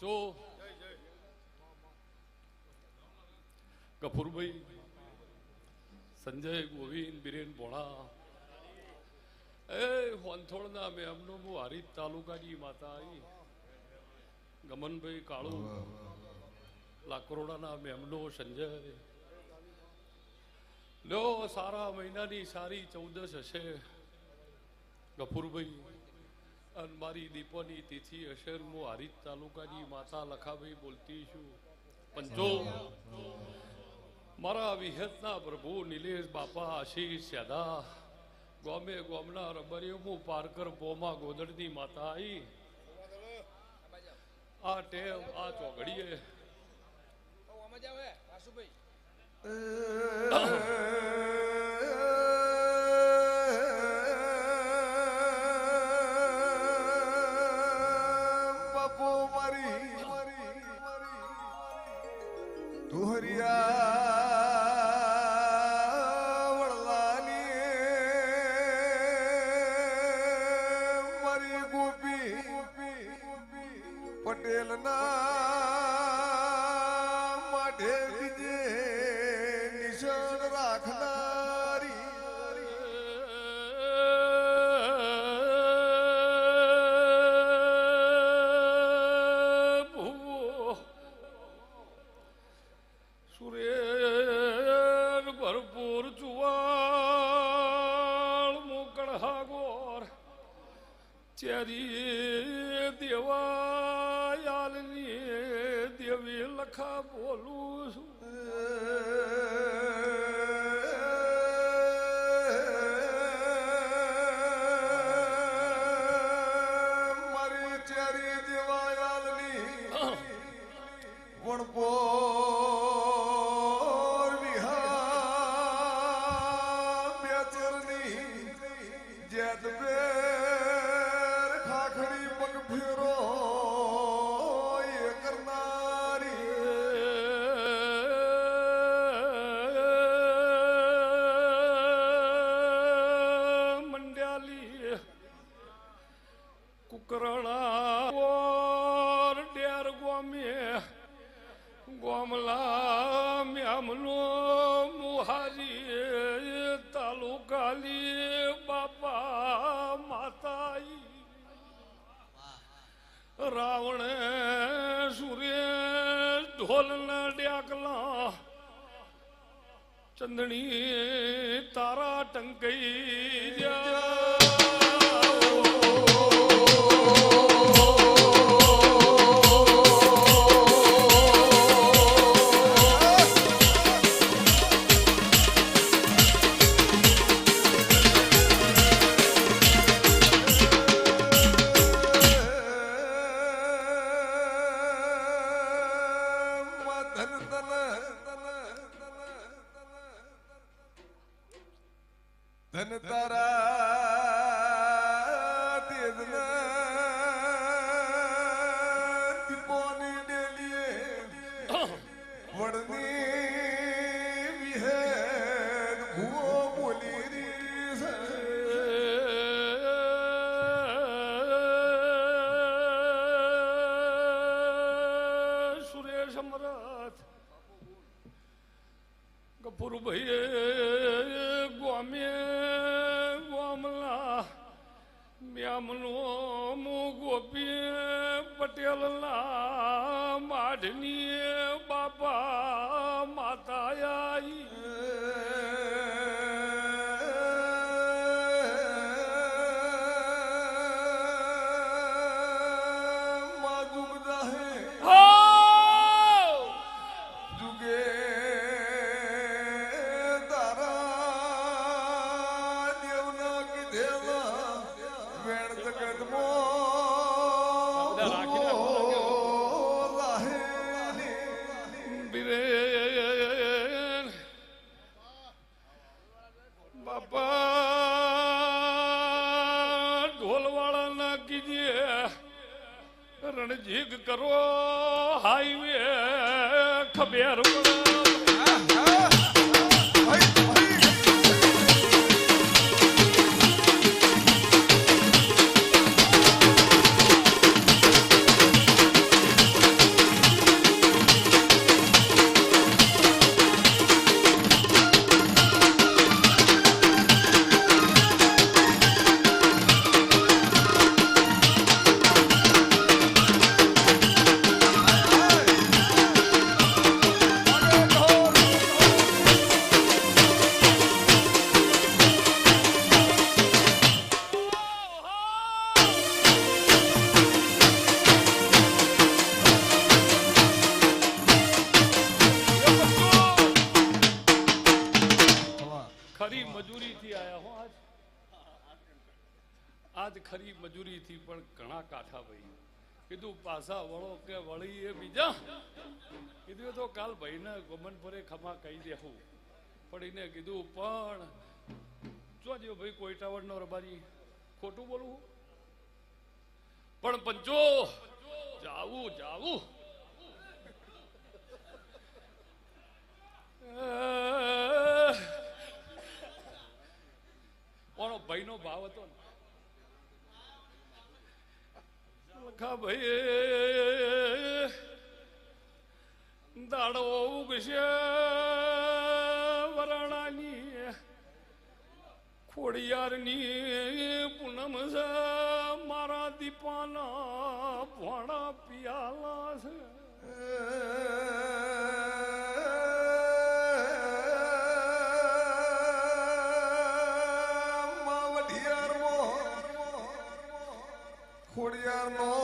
જો ગફુરભાઈ સંજય ગોવિંદ, બિરેન ભોળા, એ હોનથોડના એમનો હું હારીજ તાલુકાની માતા આવી ગમનભાઈ કાળુ, લાકરોડાના મેમનો સંજય. લ્યો, સારા મહિનાની સારી ચૌદશ હશે. ગફુરભાઈ અને મારી દીપોની તિથિ હશે ને હું હારીજ તાલુકાની માતા લખાભાઈ બોલતી છું. પંચો મારા વિહતના પ્રભુ નિલેશ બાપા આશીષ યાદા ગોમે ગોમના રબરિયું પારકર પોમાં ગોદડની માતા આવી આ ટેવ આ ચોઘડીએ વાસુભાઈ. ચેરી દેવાયાલની દેવી લખા બોલું છું. ઢોલના ડ્યાકલા ચંદણી તારા ટંકઈ ધન તારા તેજના દીપોની ડેલીએ વડની પણ એને કીધું, પણ જોજો ભાઈ કોઈ નો રબારી, ખોટું બોલવું પણ પંચો, જાવું જાવું. કોનો ભાઈનો ભાવ હતો ને. લખા ભાઈ દાડો ઉગશે. ખોડિયારની પૂનમ છે. મારા દીપાના ભણા પિયાલા છે. ખોડિયારનો મેળો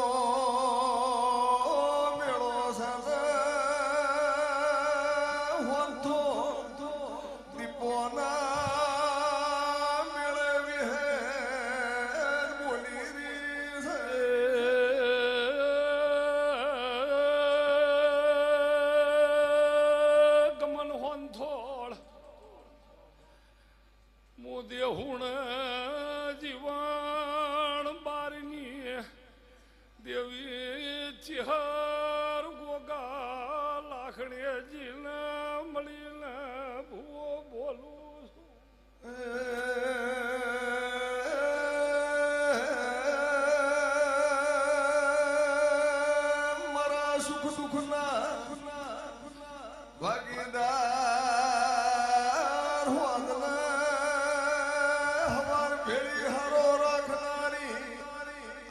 ભેળી હારો રાખનારી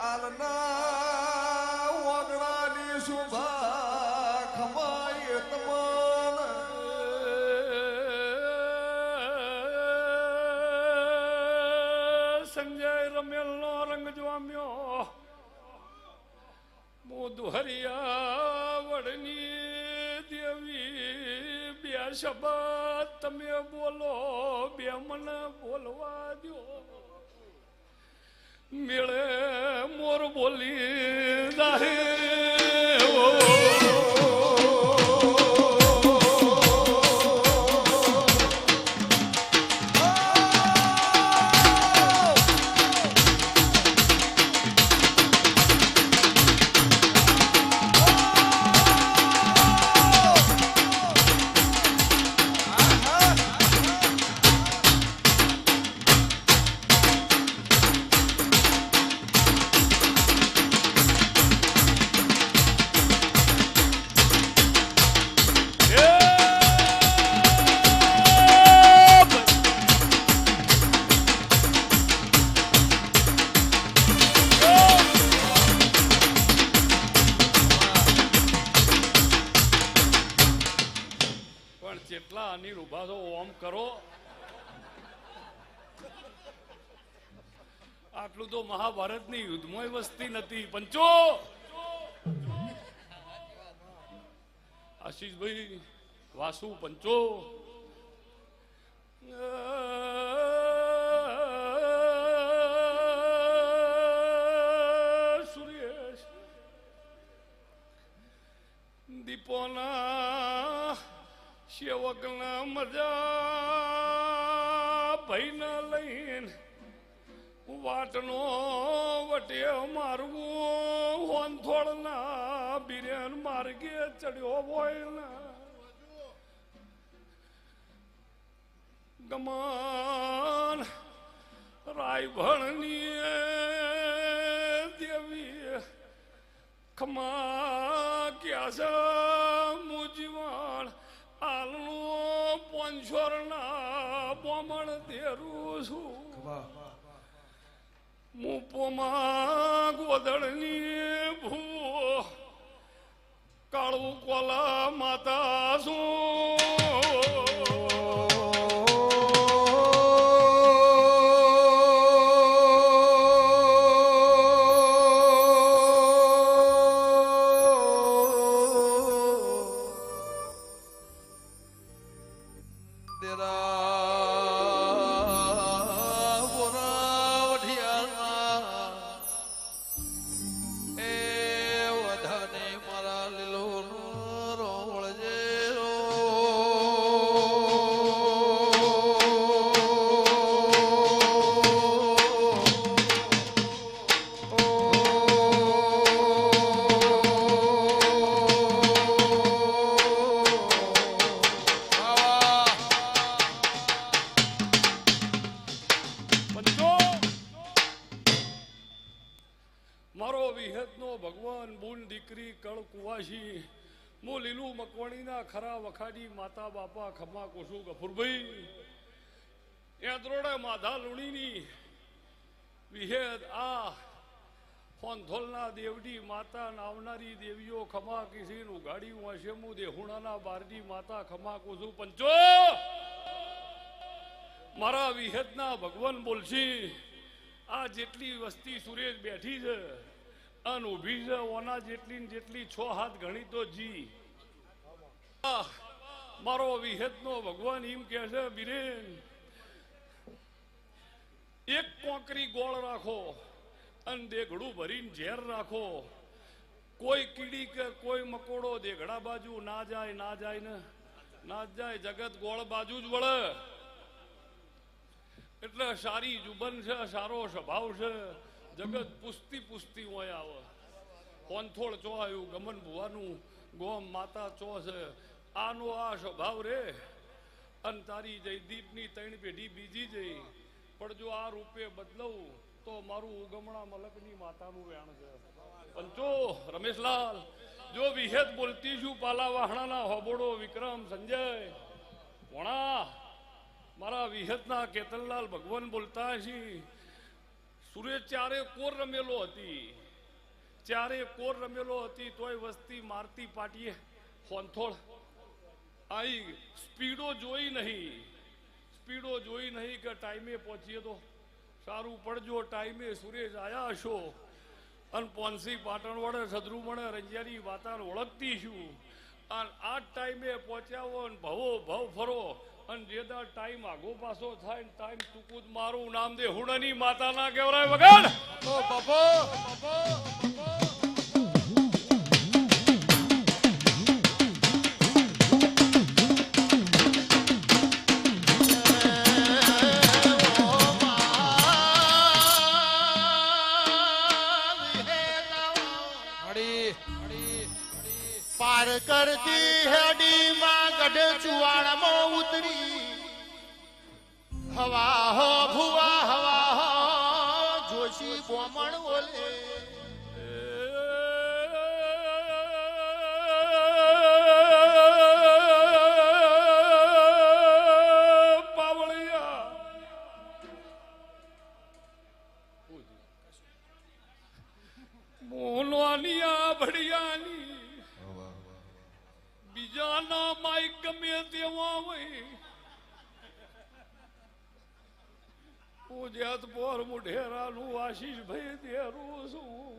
આલના વાગણાની શુભા ખમાય તમાન સંજય રમેલનો રંગ જોમ્યો મોદુ હરિયા વડની દેવી બે શબ્દ તમે બોલો બે મને બોલવા દો મેળે મોર બોલી દાહે નથી પંચો. આશીષભાઈ વાસુ પંચો. સુરેશ દીપોના સેવકના મજા ભાઈને લઈને વાટનો વટે મારવું હોનથોડના બિરેન માર્ગે ચડ્યો હોય ને ગમાન રાયભણની દેવી ખમા ક્યાં મુજીવાણ? આલનું પોંછોરના બોમણ દેરું છું. મુપોમાં ગોદળની કાળું કોલા માતા શું? મકવાણીના ખરા વખાડી, માતા બાપા, ખમા કોશું ગફુરભાઈ. એ દ્રોડા માધા લુણીની વિહેદ, આ ફોનથોલના દેવડી માતા નાવનારી દેવીઓ ખમા કિસીન ઉગાડી વાંશેમુ દેહુણાના બારડી માતા ખમા કોશું પંચો. મારા વિહેદના ભગવાન બોલશી, આ જેટલી વસ્તી સુરેશ બેઠી છે, અન ઊભી છે, ઓના જેટલી ને જેટલી છ હાથ ગણી તો જી. મારો વિહેદનો ભગવાન એમ કે છે બિરેન એક કોકરી ગોળ રાખો અને દેઘડું ભરીને ઝેર રાખો. કોઈ કીડી કે કોઈ મકોડો દેઘડા બાજુ ના જાય ના જાય ને, ના જાય, જગત ગોળ બાજુ જ વળે. એટલે સારી જુબન છે, સારો સ્વભાવ છે, જગત પુસ્તી પુસ્તી હોય આવે. કોનથોડ ચો આવ્યું ગમન ભુવાનું, ગોમ માતા ચો છે. આનો આ સ્વભાવ રે. અને તારી જયદીપની ત્રણ પેઢી બીજી જઈ, પણ જો આ રૂપે બદલવું, તો મારું ઉગમણા મલકની માતાનું વેણ છે. પંચો રમેશલાલ, જો વિહેદ બોલતી છું પાલા વાહણાના હોબોડો વિક્રમ સંજય. વણા, મારા વિહતના કેતનલાલ ભગવાન બોલતા છી સુરેશ ચારે કોર રમેલો હતી. ચારે કોર રમેલો હતી, તોય વસ્તી મારતી પાટીએ હોનથોડ આઈ સ્પીડો જોઈ નહીં. સ્પીડો જોઈ નહીં કે ટાઈમે પહોંચીએ તો સારું પડજો, ટાઈમે સુરેશ આયા હશો. અને પોન્સી પાટણ વડે સદરુ રંજારી વાતાન ઓળખતી છું. અને આ ટાઈમે પહોંચ્યાવો અને ભવો ભવ ફરો. અને જે દાડ ટાઈમ આગો પાછો થાય ને ટાઈમ ટૂંકું મારું નામ દે. હુણની માતાના કેવરાય વગર. હળી ગઢ ચુવાડામાં ઉતરી. હવા હો ભુવા તેવા પૂજ્યાત પોર મુઢેરાનું આશીષભાઈ દેરું છું.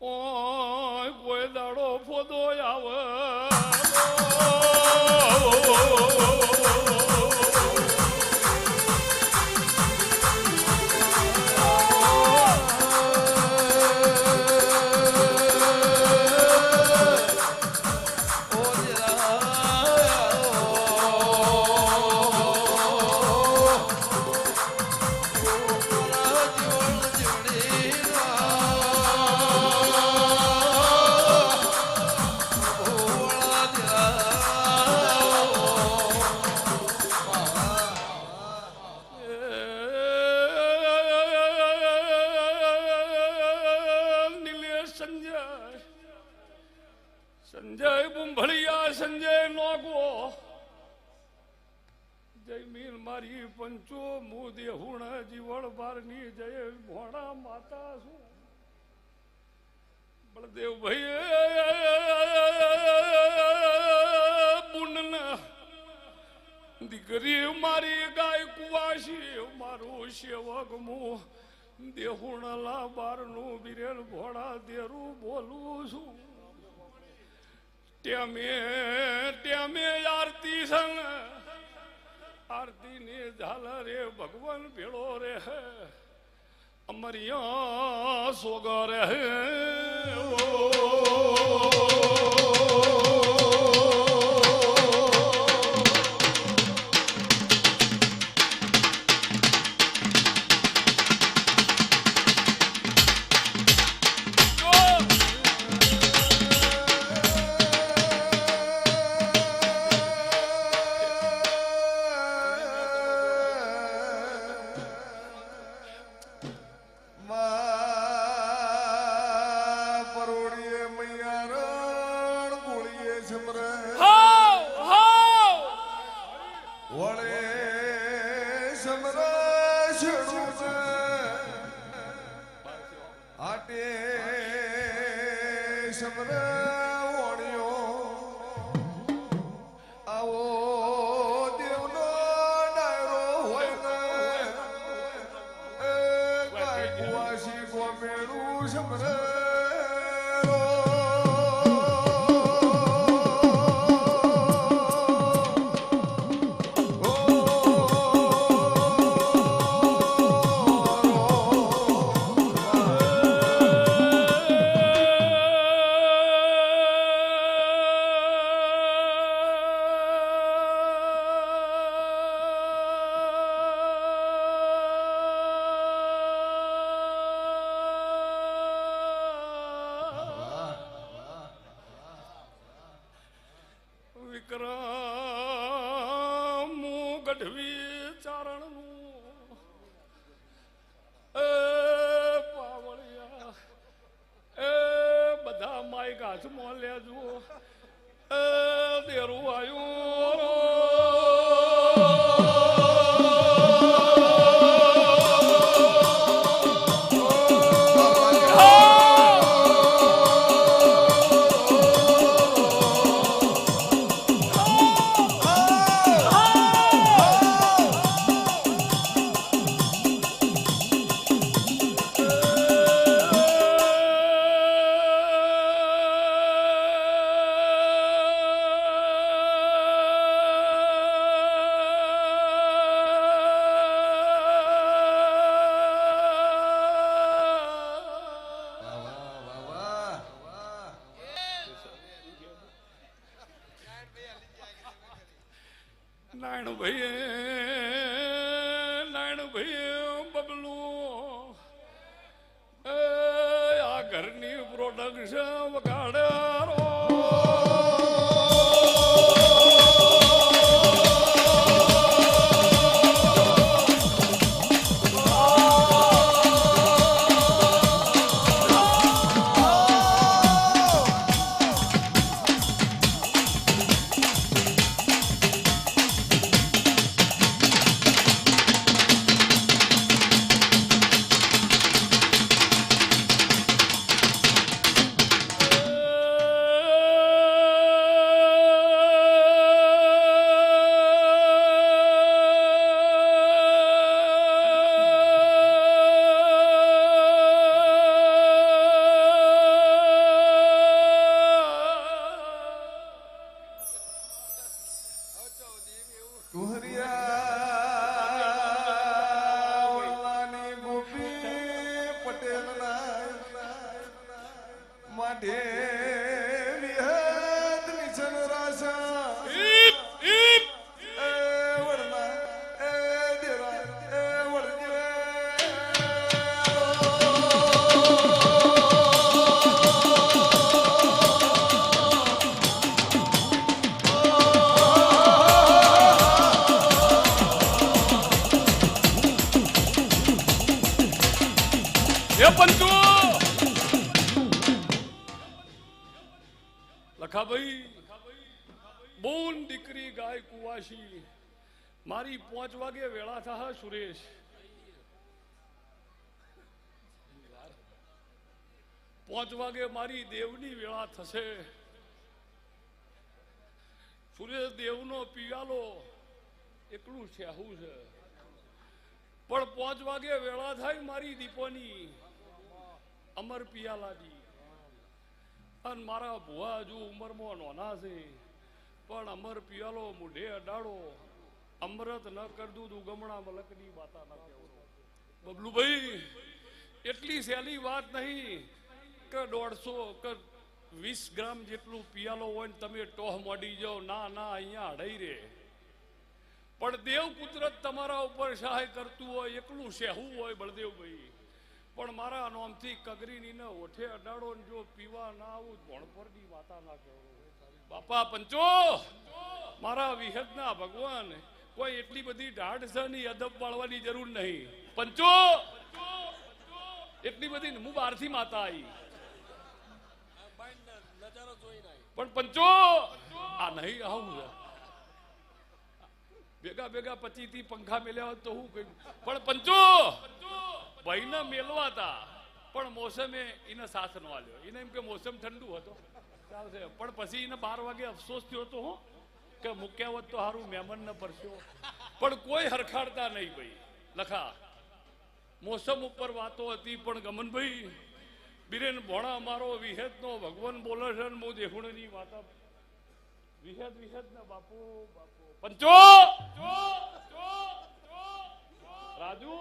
ઓય કોઈ દાડો ફોદો આવે. જીવળ જય, ભોણા માતા શું? બળદેવ ભાઈ દીકરી મારી ગાય કુવાશી, મારું સેવક મું દેહુણલા બારનું બિરેલ ભોળા દેરું બોલું છું. ટેમે ટેમે આરતી સન આરતી ની ઝાલર રે ભગવાન ભેળો રે અમરિયા સોગા રે હે. માઢે વિહત મારી દેવની વેળા થશે. સૂર્યદેવનો પિયાલો એકલું છે આવું છે. પણ પાંચ વાગે વેળા થાય મારી દીપોની. અમર પિયાલાજી. અને મારા ભુવા હજુ ઉંમરમાં નોના છે. પણ અમર પિયાલો મુઢે અડાડો. અમૃત ન કર તું ગમણા મલકની વાતા ન બબલુભાઈ, એટલી સહેલી વાત નહીં. કે દોઢસો વીસ ગ્રામ જેટલું પિયાલો હોય ને તમે ટોહ મોડી જાઓ, ના ના, અહીંયા અડાઈ રે. પણ દેવ કુદરત તમારા ઉપર સહાય કરતું હોય, એકલું સહેવું હોય બળદેવભાઈ. પણ મારા નોમથી કગરીની ને ઓઠે અડાડો જો પીવા ના આવું ભણપરની વાતા ના કહેવો બાપા, પંચો! મારા વિહદના ભગવાન, કોઈ એટલી બધી ઢાઢ છે ની અદબ પાડવાની જરૂર નહીં. પંચો! એટલી બધી હું બહારથી માતા આવી પણ પંચો! આ નહીં આવું ભેગા ભેગા પચી થી પંખા મેલ્યા હોત તો હું કહ્યું પણ પંચો! ભાઈને મેલવા તા પણ મોસમે એને સાથ ન આલ્યો એને એમ કે મોસમ ઠંડુ હતો. ચાલશે. પણ પછી એને બાર વાગે અફસોસ થયો હતો હું કે મૂક્યા હોત તો સારું મહેમાન ન પરસ્યો પણ કોઈ હરખાડતા નહીં ભાઈ. લખા, મોસમ ઉપર વાતો હતી પણ ગમનભાઈ બિરેન ભોણા મારો વિહેત નો ભગવાન બોલે છે ને હું દેહુણની વાતા વિહેત વિહેત ને બાપુ બાપુ. પંચો રાજુ,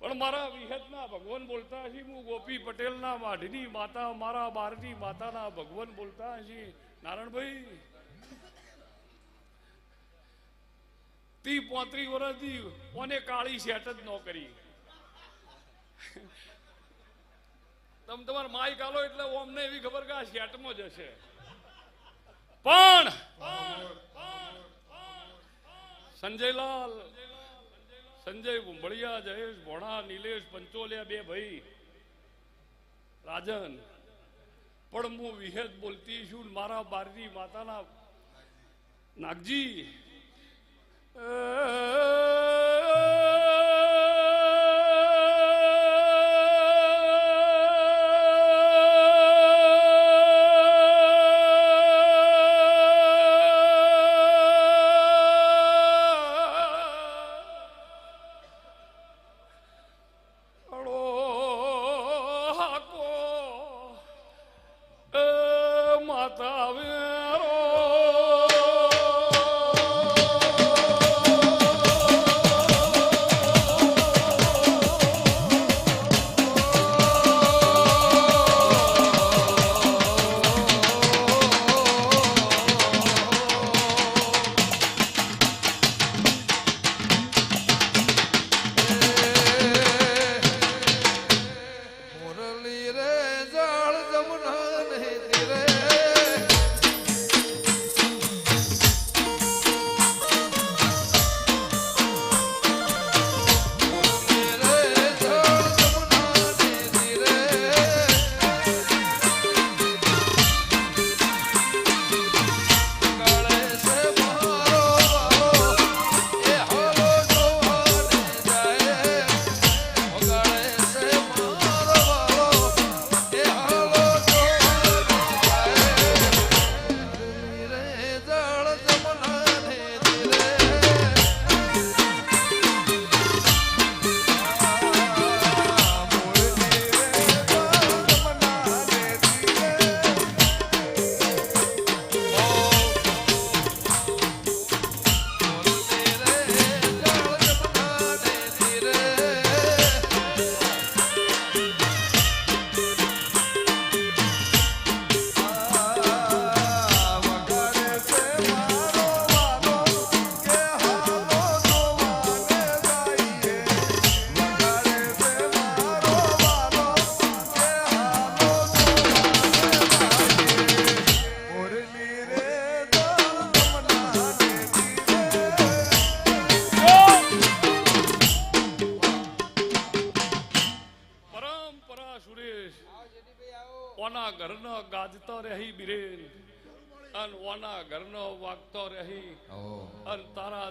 પણ મારા વિહતના ભગવાન બોલતા હશે. હું ગોપી પટેલના વાઢની માતા, મારા બારની માતાના ભગવાન બોલતા હશે. નારાયણભાઈ તી પોત્રી વર્ષથી કોને કાળી સેટ જ ન કરી. તમે તમારા માઇક આલો એટલે અમને એવી ખબર કે આ શેટમાં જ હશે પણ સંજયલાલ, સંજય ભુંભળિયા જયેશ ભોણા, નિલેશ પંચોલિયા બે ભાઈ, રાજન, પણ હું વિહેદ બોલતી છું મારા બારની માતાના નાગજી.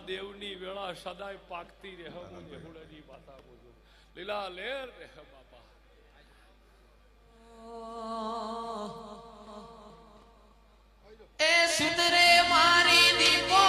દેવની વેળા સદાય પાકતી રહે હું જહુડાજી માતા બોલું. લીલા લેર રહે બાપા. એ સુધરે મારી દીપો